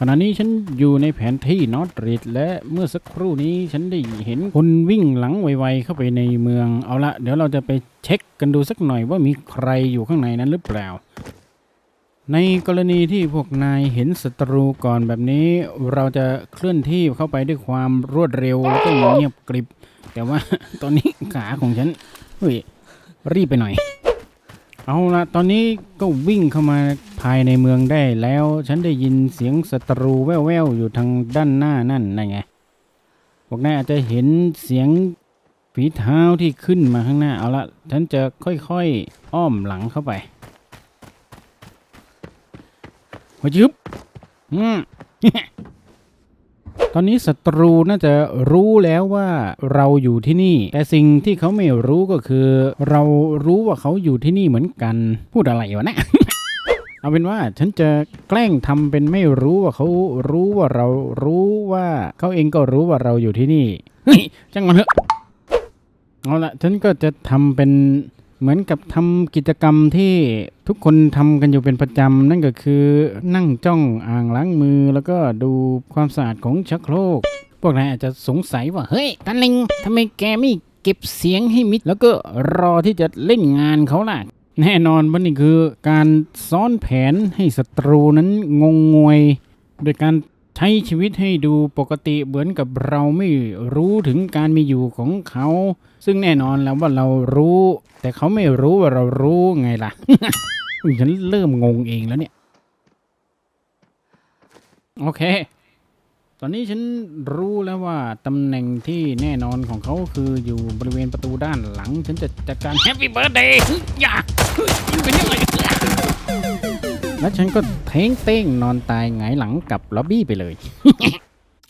ขณะนี้ฉันอยู่ในแผนที่นอตริดและเมื่อสักครู่นี้ฉันได้เห็นคนวิ่งหลังไวๆเข้าไปในเมืองเอาละเดี๋ยวเราจะไปเช็คกันดูสักหน่อยว่ามีใครอยู่ข้างในนั้นหรือเปล่า ในกรณีที่พวกนายเห็นศัตรูก่อนแบบนี้ เราจะเคลื่อนที่เข้าไปด้วยความรวดเร็วแล้วก็เงียบกริบ แต่ว่าตอนนี้ขาของฉันเฮ้ยรีบไปหน่อย เอาละตอนนี้ก็วิ่งเข้ามาภายในเมืองได้แล้ว ฉันได้ยินเสียงศัตรูแว่วๆอยู่ทางด้านหน้านั่นนั่นไงพวกนายอาจจะเห็นเสียงฝีเท้าที่ขึ้นมาข้างหน้า เอาละฉันจะค่อยๆอ้อมหลังเข้าไปหัวยึบอืม อนนี้ศัตรูน่าจะรู้แล้วว่าเราอยู่ที่นี่ แต่สิ่งที่เขาไม่รู้ก็คือ เรารู้ว่าเขาอยู่ที่นี่เหมือนกัน พูดอะไรวะเนะเอาเป็นว่าฉันจะแกล้งทำเป็นไม่รู้ว่าเขารู้ว่าเรารู้ว่าเขาเองก็รู้ว่าเราอยู่ที่นี่เฮ้ยจังมันเถอะเอาละฉันก็จะทำเป็น เหมือนกับทำกิจกรรมที่ทุกคนทำกันอยู่เป็นประจำ นั่นก็คือนั่งจ้องอ่างล้างมือแล้วก็ดูความสะอาดของชักโครก พวกนายอาจจะสงสัยว่า เฮ้ยกันลิงทำไมแกไม่เก็บเสียงให้มิด แล้วก็รอที่จะเล่นงานเขาล่ะ แน่นอนว่านี่คือการซ้อนแผนให้ศัตรูนั้นงงงวย โดยการ ใช้ชีวิตให้ดูปกติเหมือนกับเราไม่รู้ถึงการมีอยู่ของเขา ซึ่งแน่นอนแล้วว่าเรารู้ แต่เขาไม่รู้ว่าเรารู้ไงล่ะ ฉันเริ่มงงเองแล้วเนี่ย โอเค ตอนนี้ฉันรู้แล้วว่าตำแหน่งที่แน่นอนของเขาคืออยู่บริเวณประตูด้านหลัง ฉันจะจัดการแฮปปี้เบิร์ดเดย์อย่าเฮ้ยมันเป็นยังไง แล้วฉันก็เท้งเต้งนอนตายหงายหลังกับล็อบบี้ไปเลย